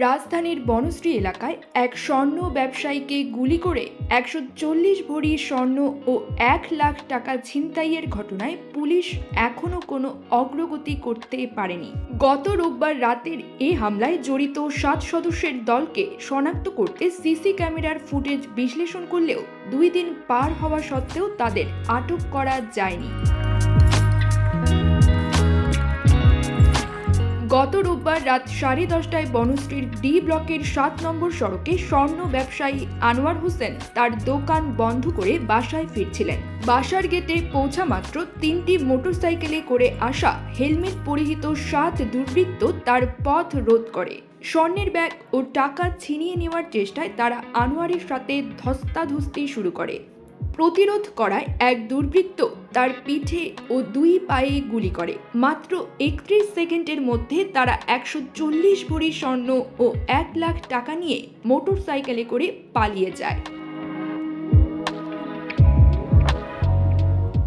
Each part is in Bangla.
রাজধানীর বনশ্রী এলাকায় এক স্বর্ণ ব্যবসায়ীকে গুলি করে একশো চল্লিশ ভরি স্বর্ণ ও এক লাখ টাকা ছিনতাইয়ের ঘটনায় পুলিশ এখনও কোনো অগ্রগতি করতে পারেনি। গত রোববার রাতের এই হামলায় জড়িত সাত সদস্যের দলকে শনাক্ত করতে সিসি ক্যামেরার ফুটেজ বিশ্লেষণ করলেও দুই দিন পার হওয়া সত্ত্বেও তাদের আটক করা যায়নি। গত রোববার রাত সাড়ে দশটায় বনশ্রীর ডি ব্লকের সাত নম্বর সড়কে স্বর্ণ ব্যবসায়ী আনোয়ার হোসেন তার দোকান বন্ধ করে বাসায় ফিরছিলেন। বাসার গেটে পৌঁছা মাত্র তিনটি মোটরসাইকেলে করে আসা হেলমেট পরিহিত সাত দুর্বৃত্ত তার পথ রোধ করে। স্বর্ণের ব্যাগ ও টাকা ছিনিয়ে নেওয়ার চেষ্টায় তারা আনোয়ারের সাথে ধস্তাধস্তি শুরু করে। প্রতিরোধ করায় এক দুর্বৃত্ত তার পিঠে ও দুই পায়ে গুলি করে। মাত্র একত্রিশ সেকেন্ডের মধ্যে তারা একশো চল্লিশ ভরি স্বর্ণ ও এক লাখ টাকা নিয়ে মোটরসাইকেলে করে পালিয়ে যায়।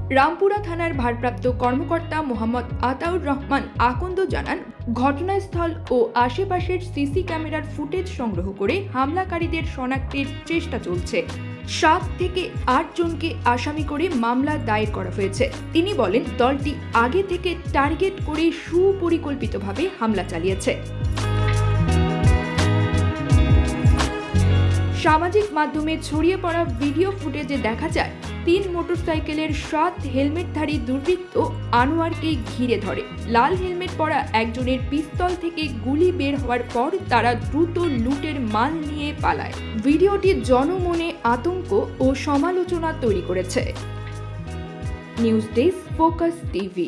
রামপুরা থানার ভারপ্রাপ্ত কর্মকর্তা মোহাম্মদ আতাউর রহমান আকন্দ জানান, ঘটনাস্থল ও আশেপাশের সিসি ক্যামেরার ফুটেজ সংগ্রহ করে হামলাকারীদের শনাক্তের চেষ্টা চলছে। সাত থেকে আট জনকে আসামি করে মামলা দায়ের করা হয়েছে। তিনি বলেন, দলটি আগে থেকে টার্গেট করে সুপরিকল্পিতভাবে হামলা চালিয়েছে। সামাজিক মাধ্যমে ছড়িয়ে পড়া ভিডিও ফুটেজে দেখা যায়, তিন মোটরসাইকেলের সাত হেলমেটধারী দুর্বৃত্ত আনোয়ারকে ঘিরে ধরে। লাল হেলমেট পরা একজনের পিস্তল থেকে গুলি বের হওয়ার পর তারা দ্রুত লুটের মাল নিয়ে পালায়। ভিডিওটি জনমনে আতঙ্ক ও সমালোচনা তৈরি করেছে। News desk focus TV.